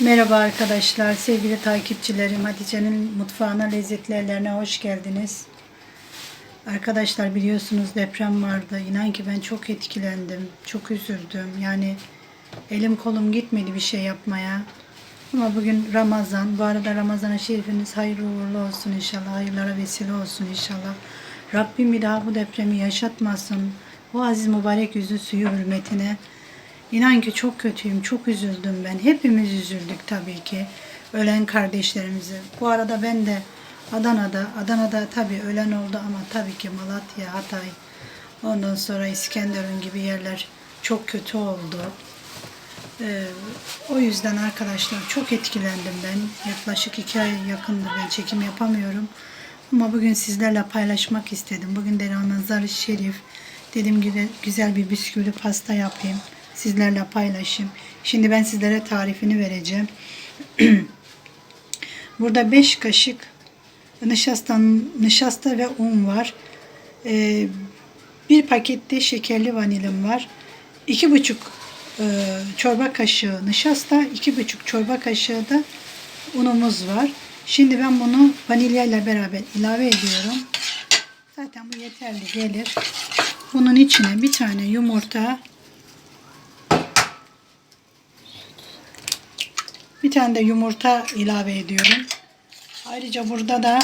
Merhaba arkadaşlar, sevgili takipçilerim. Hatice'nin mutfağına, lezzetli ellerine hoş geldiniz. Arkadaşlar biliyorsunuz deprem vardı. İnan ki ben çok etkilendim, çok üzüldüm. Yani elim kolum gitmedi bir şey yapmaya. Ama bugün Ramazan. Bu arada Ramazan-ı Şerifiniz hayırlı uğurlu olsun inşallah. Hayırlara vesile olsun inşallah. Rabbim bir daha bu depremi yaşatmasın. O aziz mübarek yüzü suyu hürmetine. İnan ki çok kötüyüm, çok üzüldüm ben. Hepimiz üzüldük tabii ki. Ölen kardeşlerimizi. Bu arada ben de Adana'da, Adana'da tabii ölen oldu ama tabii ki Malatya, Hatay, ondan sonra İskenderun gibi yerler çok kötü oldu. Ee, o yüzden arkadaşlar çok etkilendim ben. Yaklaşık iki ay yakındır ben çekim yapamıyorum. Ama bugün sizlerle paylaşmak istedim. Bugün de Ramazan-ı Şerif. Gibi güzel bir bisküvili pasta yapayım. Sizlerle paylaşayım. Şimdi ben sizlere tarifini vereceğim. Burada 5 kaşık nişasta, nişasta ve un var. Ee, bir pakette şekerli vanilim var. 2,5 e, çorba kaşığı nişasta, 2,5 çorba kaşığı da unumuz var. Şimdi ben bunu vanilya ile beraber ilave ediyorum. Zaten bu yeterli gelir. Bunun içine bir tane yumurta, tane de yumurta ilave ediyorum. Ayrıca burada da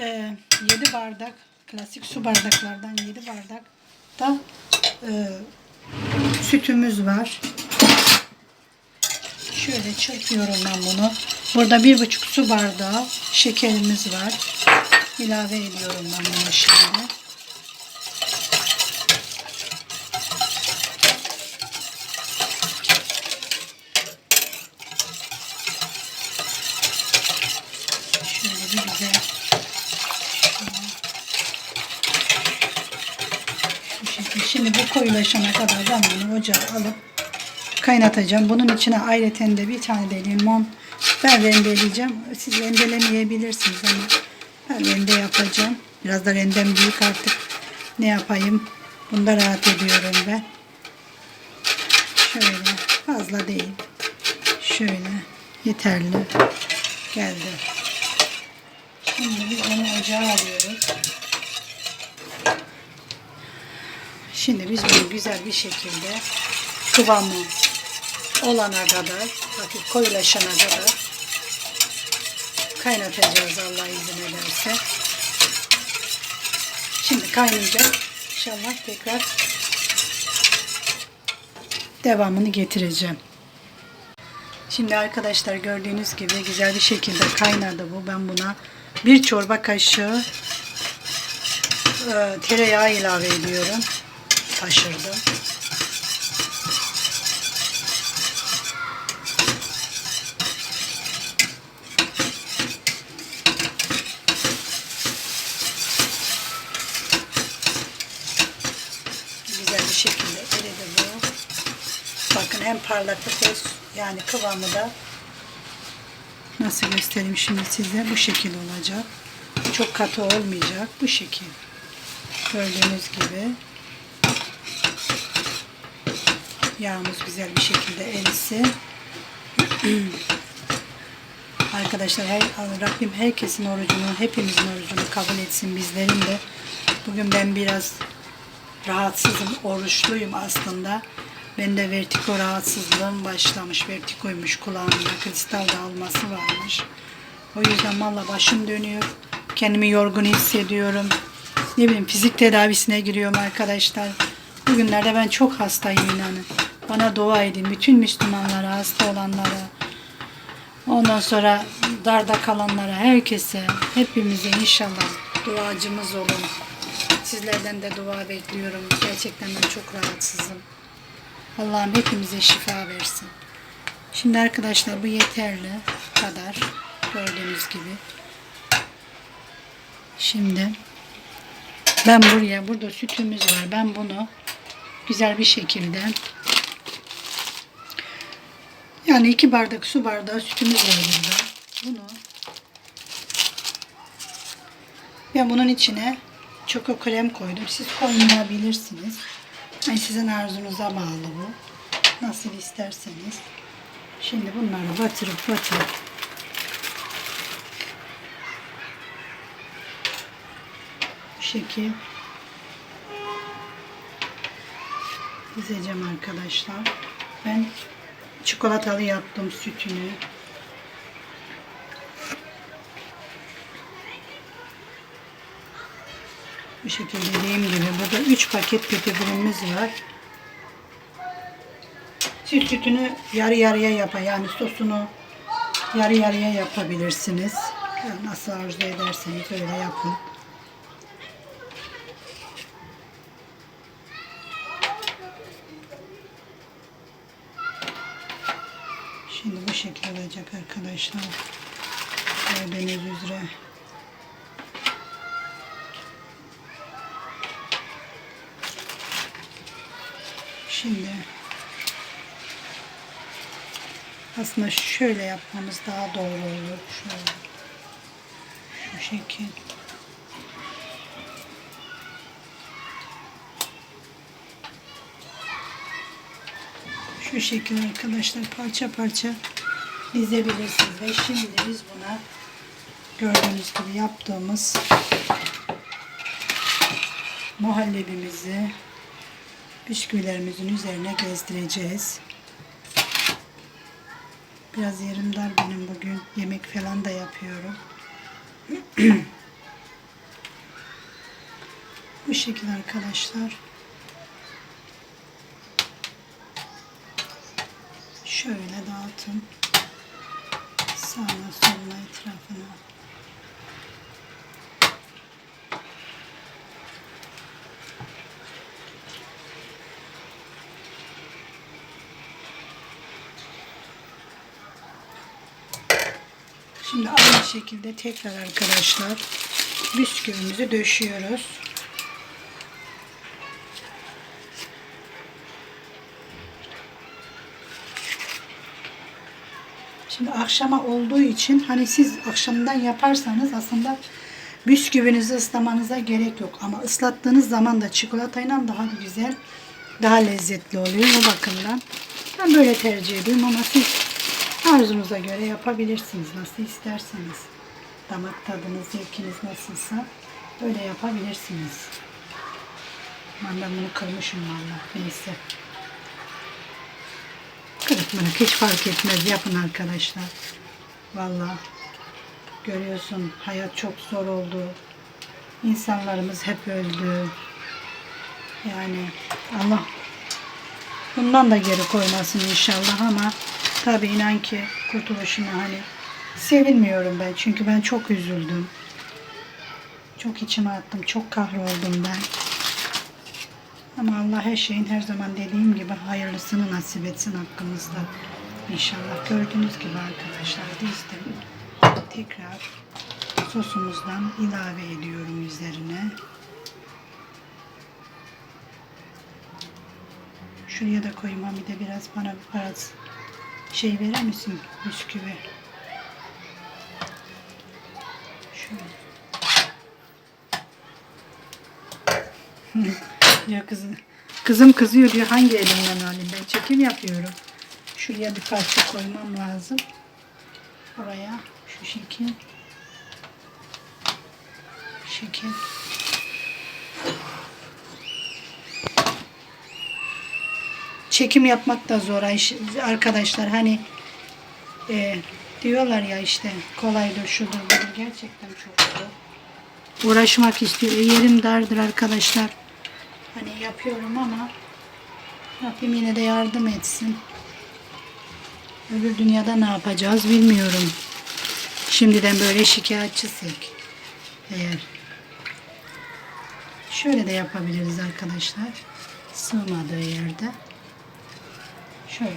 e, 7 bardak klasik su bardaklardan 7 bardak da e, sütümüz var. Şöyle çırpıyorum ben bunu. Burada bir buçuk su bardağı şekerimiz var. İlave ediyorum ben bunu şimdi. Şöyle bir güzel bu şekilde. Şimdi bu koyulaşana kadar ben bunu ocağa alıp kaynatacağım. Bunun içine ayrıca de bir tane de limon ben rendeleyeceğim. Siz rendelemeyebilirsiniz ama ben rende yapacağım. Biraz da rendem büyük artık. Ne yapayım? Bunda rahat ediyorum ben. Şöyle fazla değil. Şöyle yeterli. Geldi. Şimdi biz onu ocağa alıyoruz. Şimdi biz bunu güzel bir şekilde kıvamı olana kadar, hafif koyulaşana kadar kaynatacağız Allah izin ederse. Şimdi kaynayacak. İnşallah tekrar devamını getireceğim. Şimdi arkadaşlar gördüğünüz gibi güzel bir şekilde kaynadı bu. Ben buna bir çorba kaşığı e, tereyağı ilave ediyorum. Taşırdım. Güzel bir şekilde eridi bu. Bakın hem parlaklık yani kıvamı da nasıl göstereyim şimdi size bu şekil olacak. Çok katı olmayacak bu şekil. Gördüğünüz gibi yağımız güzel bir şekilde erisin. Arkadaşlar her, Rabbim herkesin orucunu, hepimizin orucunu kabul etsin bizlerin de. Bugün ben biraz rahatsızım, oruçluyum aslında. Bende vertigo rahatsızlığım başlamış. Vertigoymuş kulağımda kristal dağılması varmış. O yüzden valla başım dönüyor. Kendimi yorgun hissediyorum. Ne bileyim fizik tedavisine giriyorum arkadaşlar. Bugünlerde ben çok hastayım inanın. Bana dua edin. Bütün Müslümanlara, hasta olanlara, ondan sonra darda kalanlara, herkese, hepimize inşallah duacımız olun. Sizlerden de dua bekliyorum. Gerçekten ben çok rahatsızım. Allah'ım hepimize şifa versin. Şimdi arkadaşlar bu yeterli kadar. Gördüğünüz gibi. Şimdi ben buraya, burada sütümüz var. Ben bunu güzel bir şekilde yani iki bardak su bardağı sütümüz var burada. Bunu ben bunun içine çoko krem koydum. Siz koymayabilirsiniz. Yani sizin arzunuza bağlı bu. Nasıl isterseniz. Şimdi bunları batırıp batırıp bu şekil dizeceğim arkadaşlar. Ben çikolatalı yaptım sütünü. Bu şekilde dediğim gibi burada 3 paket köpüğümüz var. Siz sütünü yarı yarıya yapın. Yani sosunu yarı yarıya yapabilirsiniz. Nasıl arzu ederseniz öyle yapın. Şimdi bu şekilde olacak arkadaşlar. Gördüğünüz üzere. Şimdi aslında şöyle yapmamız daha doğru olur. Şöyle. Şu şekil. Şu şekilde arkadaşlar parça parça dizebilirsiniz. Ve şimdi biz buna gördüğünüz gibi yaptığımız muhallebimizi bisküvilerimizin üzerine gezdireceğiz. Biraz yerim dar benim bugün. Yemek falan da yapıyorum. Bu şekilde arkadaşlar. Şöyle dağıtın. Sağına soluna etrafına. Şimdi aynı şekilde tekrar arkadaşlar bisküvimizi döşüyoruz. Şimdi akşama olduğu için hani siz akşamdan yaparsanız aslında bisküvinizi ıslamanıza gerek yok. Ama ıslattığınız zaman da çikolatayla daha güzel, daha lezzetli oluyor o bakımdan. Ben böyle tercih ediyorum ama siz arzunuza göre yapabilirsiniz nasıl isterseniz. Damak tadınız, zevkiniz nasılsa böyle yapabilirsiniz. Ben bunu kırmışım valla. Neyse. Kırık mırık hiç fark etmez. Yapın arkadaşlar. Valla. Görüyorsun hayat çok zor oldu. İnsanlarımız hep öldü. Yani Allah bundan da geri koymasın inşallah ama tabi inan ki kurtuluşuna hani sevinmiyorum ben. Çünkü ben çok üzüldüm. Çok içime attım. Çok kahroldum ben. Ama Allah her şeyin her zaman dediğim gibi hayırlısını nasip etsin hakkımızda. İnşallah gördüğünüz gibi arkadaşlar dizdim. Tekrar sosumuzdan ilave ediyorum üzerine. Şuraya da koyayım bir de biraz bana biraz şey verir misin bisküvi? Şöyle. Ya kızım, kızım kızıyor diyor hangi elimden alayım ben çekim yapıyorum. Şuraya bir parça koymam lazım. Oraya şu şekil. Şekil. Çekim yapmak da zor arkadaşlar hani e, diyorlar ya işte kolaydır şudur gerçekten çok zor. Uğraşmak istiyor. E, Yerim dardır arkadaşlar. Hani yapıyorum ama Rabbim yine de yardım etsin. Öbür dünyada ne yapacağız bilmiyorum. Şimdiden böyle şikayetçisek. Eğer şöyle de yapabiliriz arkadaşlar. Sığmadığı yerde. Şöyle.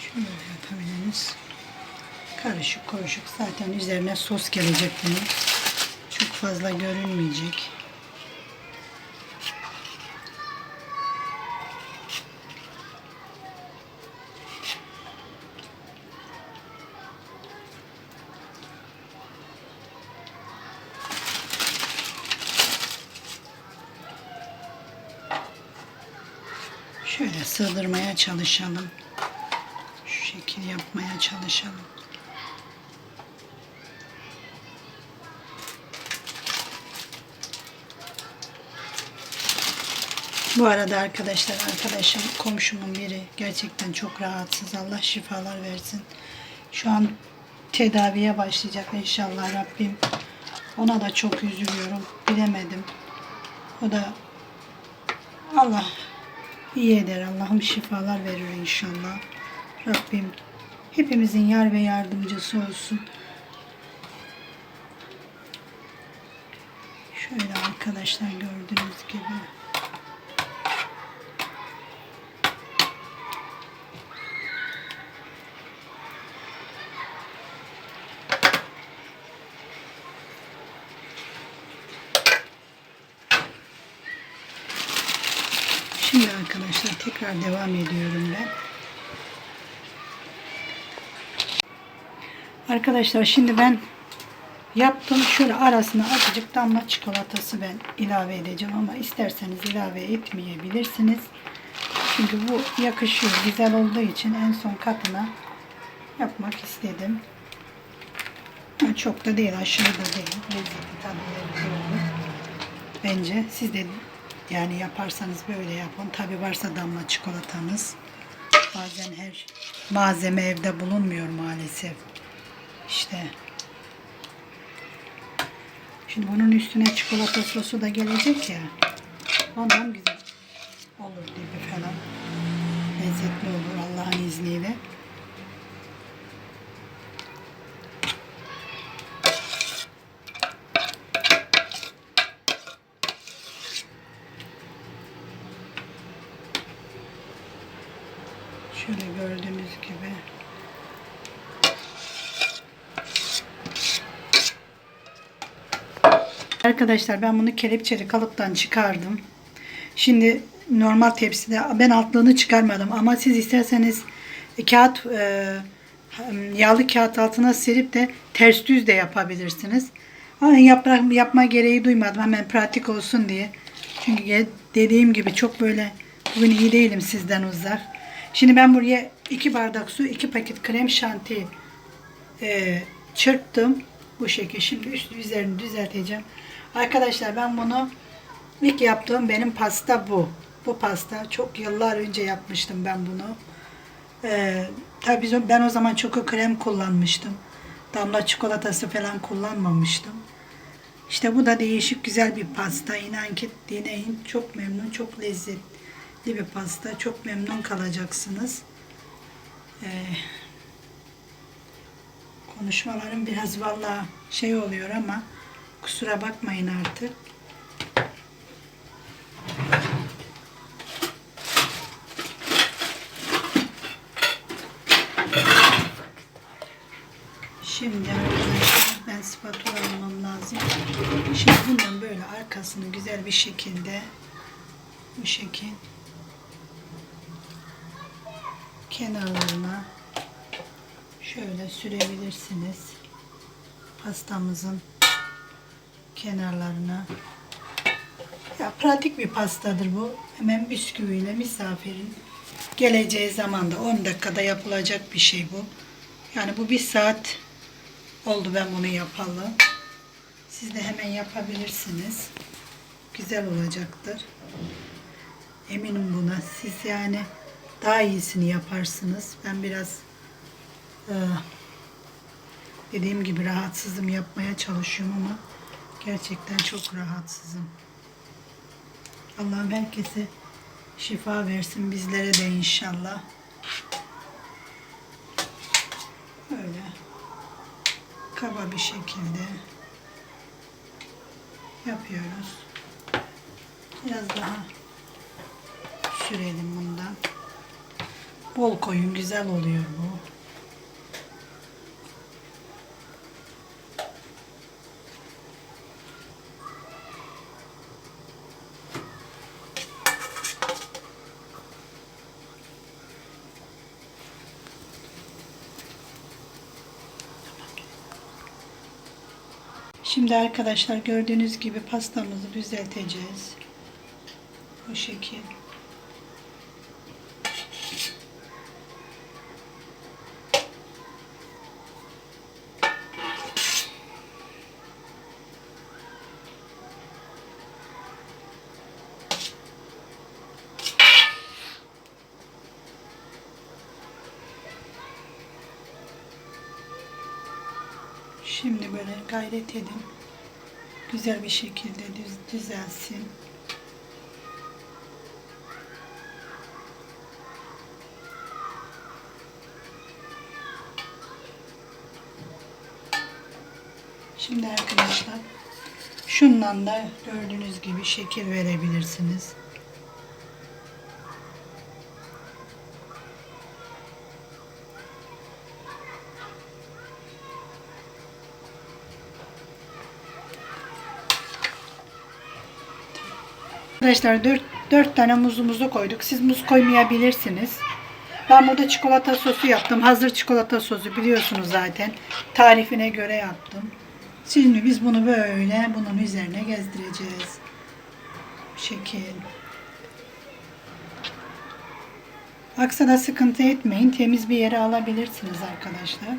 Şöyle yapabiliriz. Karışık koşuk zaten üzerine sos gelecek bunun. Çok fazla görünmeyecek. Şöyle sığdırmaya çalışalım. Şu şekil yapmaya çalışalım. Bu arada arkadaşlar arkadaşım komşumun biri gerçekten çok rahatsız. Allah şifalar versin. Şu an tedaviye başlayacak inşallah Rabbim. Ona da çok üzülüyorum. Bilemedim. O da Allah iyi eder. Allah'ım şifalar verir inşallah. Rabbim hepimizin yar ve yardımcısı olsun. Şöyle arkadaşlar gördüğünüz gibi. Şimdi arkadaşlar tekrar devam ediyorum ben. Arkadaşlar şimdi ben yaptım. Şöyle arasına azıcık damla çikolatası ben ilave edeceğim ama isterseniz ilave etmeyebilirsiniz. Çünkü bu yakışıyor. Güzel olduğu için en son katına yapmak istedim. Çok da değil, aşırı da değil. Lezzetli olur. Bence siz de yani yaparsanız böyle yapın. Tabi varsa damla çikolatanız. Bazen her malzeme evde bulunmuyor maalesef. İşte. Şimdi bunun üstüne çikolata sosu da gelecek ya. Ondan güzel olur gibi falan. Lezzetli olur Allah'ın izniyle. Şöyle gördüğünüz gibi. Arkadaşlar ben bunu kelepçeli kalıptan çıkardım. Şimdi normal tepside ben altlığını çıkarmadım ama siz isterseniz kağıt e, yağlı kağıt altına serip de ters düz de yapabilirsiniz. Ama yaprak, yapma gereği duymadım hemen pratik olsun diye. Çünkü dediğim gibi çok böyle bugün iyi değilim sizden uzak. Şimdi ben buraya 2 bardak su, 2 paket krem şanti e, çırptım. Bu şekilde şimdi üst üzerini düzelteceğim. Arkadaşlar ben bunu ilk yaptığım benim pasta bu. Bu pasta çok yıllar önce yapmıştım ben bunu. Ee, tabii ben o zaman çoko krem kullanmıştım. Damla çikolatası falan kullanmamıştım. İşte bu da değişik güzel bir pasta. İnan ki deneyin. Çok memnun, çok lezzetli bir pasta. Çok memnun kalacaksınız. Ee, konuşmalarım biraz vallahi şey oluyor ama kusura bakmayın artık. Şimdi arkadaşlar ben spatula almam lazım. Şimdi bundan böyle arkasını güzel bir şekilde bu şekil kenarlarına şöyle sürebilirsiniz. Pastamızın kenarlarına. Ya pratik bir pastadır bu. Hemen bisküviyle misafirin geleceği zaman da 10 dakikada yapılacak bir şey bu. Yani bu bir saat oldu ben bunu yapalı. Siz de hemen yapabilirsiniz. Güzel olacaktır. Eminim buna. Siz yani daha iyisini yaparsınız. Ben biraz e, dediğim gibi rahatsızım yapmaya çalışıyorum ama gerçekten çok rahatsızım. Allah'ım herkese şifa versin bizlere de inşallah. Böyle kaba bir şekilde yapıyoruz. Biraz daha sürelim bundan. Bol koyun güzel oluyor bu. Şimdi arkadaşlar gördüğünüz gibi pastamızı düzelteceğiz. Bu şekil. Gayret edin. Güzel bir şekilde düz, düzelsin. Şimdi arkadaşlar şundan da gördüğünüz gibi şekil verebilirsiniz. Arkadaşlar 4, 4 tane muzumuzu koyduk. Siz muz koymayabilirsiniz. Ben burada çikolata sosu yaptım. Hazır çikolata sosu biliyorsunuz zaten. Tarifine göre yaptım. Şimdi biz bunu böyle bunun üzerine gezdireceğiz. Şekil. Aksa da sıkıntı etmeyin. Temiz bir yere alabilirsiniz arkadaşlar.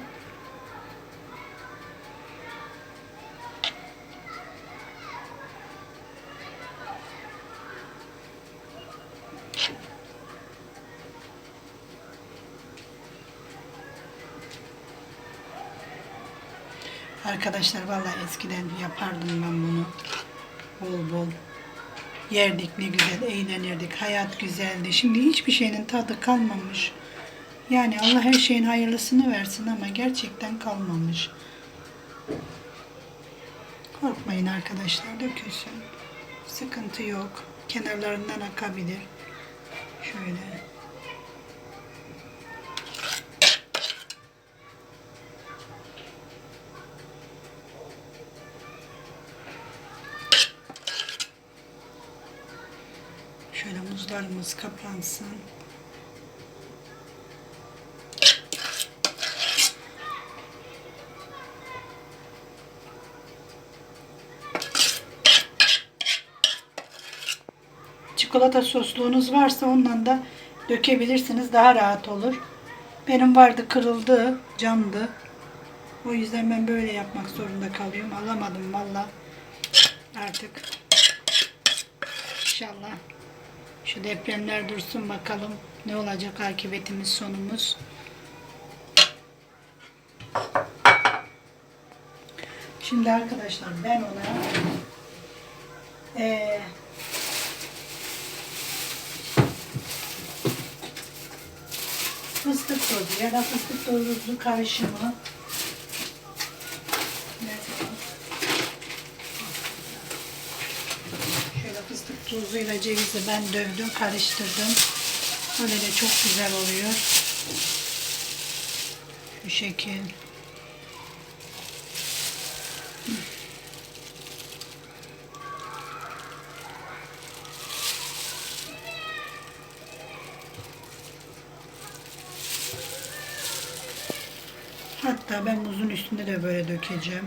Arkadaşlar vallahi eskiden yapardım ben bunu. Bol bol. Yerdik ne güzel eğlenirdik. Hayat güzeldi. Şimdi hiçbir şeyin tadı kalmamış. Yani Allah her şeyin hayırlısını versin ama gerçekten kalmamış. Korkmayın arkadaşlar dökülsün. Sıkıntı yok. Kenarlarından akabilir. Şöyle. Muzlarımız kapansın. Çikolata sosluğunuz varsa ondan da dökebilirsiniz. Daha rahat olur. Benim vardı kırıldı, camdı. O yüzden ben böyle yapmak zorunda kalıyorum. Alamadım valla. Artık İnşallah şu depremler dursun bakalım ne olacak akıbetimiz sonumuz. Şimdi arkadaşlar ben ona eee fıstık tozu ya da fıstık tozu karışımı Nerede o? Şöyle fıstık tuzuyla cevizi ben dövdüm, karıştırdım. Böyle de çok güzel oluyor. Şu şekil. Hatta ben muzun üstünde de böyle dökeceğim.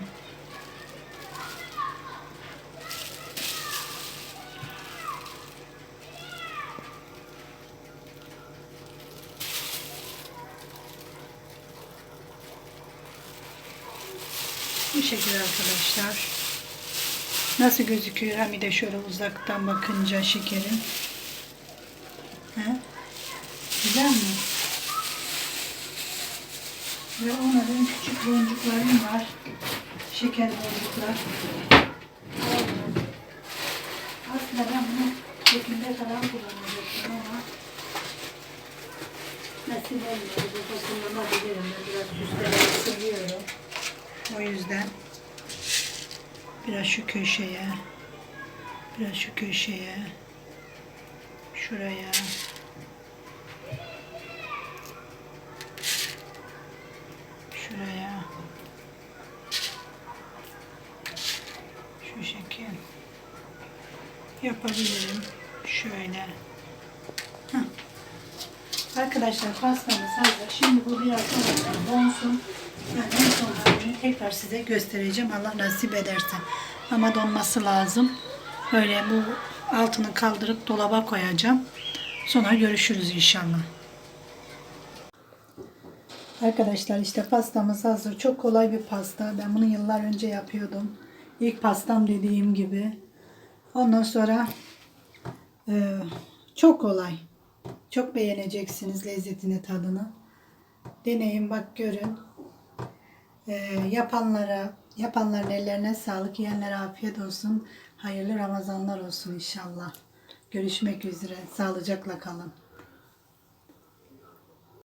Bu şekilde arkadaşlar. Nasıl gözüküyor? Hem de şöyle uzaktan bakınca şekerim. He? Güzel mi? Ve onların küçük boncuklarım var. Şeker boncuklar. Aslında ben bunu şekilde falan kullanacaktım ama nasıl olmadı. Bu kullanabilirim. Biraz süslemeyi seviyorum. O yüzden biraz şu köşeye, biraz şu köşeye, şuraya, şuraya, şu şekil yapabilirim. Şöyle. Heh. Arkadaşlar pastamız hazır. Şimdi bu biraz donsun. Ben en son halini tekrar size göstereceğim. Allah nasip ederse. Ama donması lazım. Böyle bu altını kaldırıp dolaba koyacağım. Sonra görüşürüz inşallah. Arkadaşlar işte pastamız hazır. Çok kolay bir pasta. Ben bunu yıllar önce yapıyordum. İlk pastam dediğim gibi. Ondan sonra e, çok kolay. Çok beğeneceksiniz lezzetini, tadını. Deneyin bak görün. E, yapanlara Yapanların ellerine sağlık, yiyenlere afiyet olsun. Hayırlı Ramazanlar olsun inşallah. Görüşmek üzere. Sağlıcakla kalın.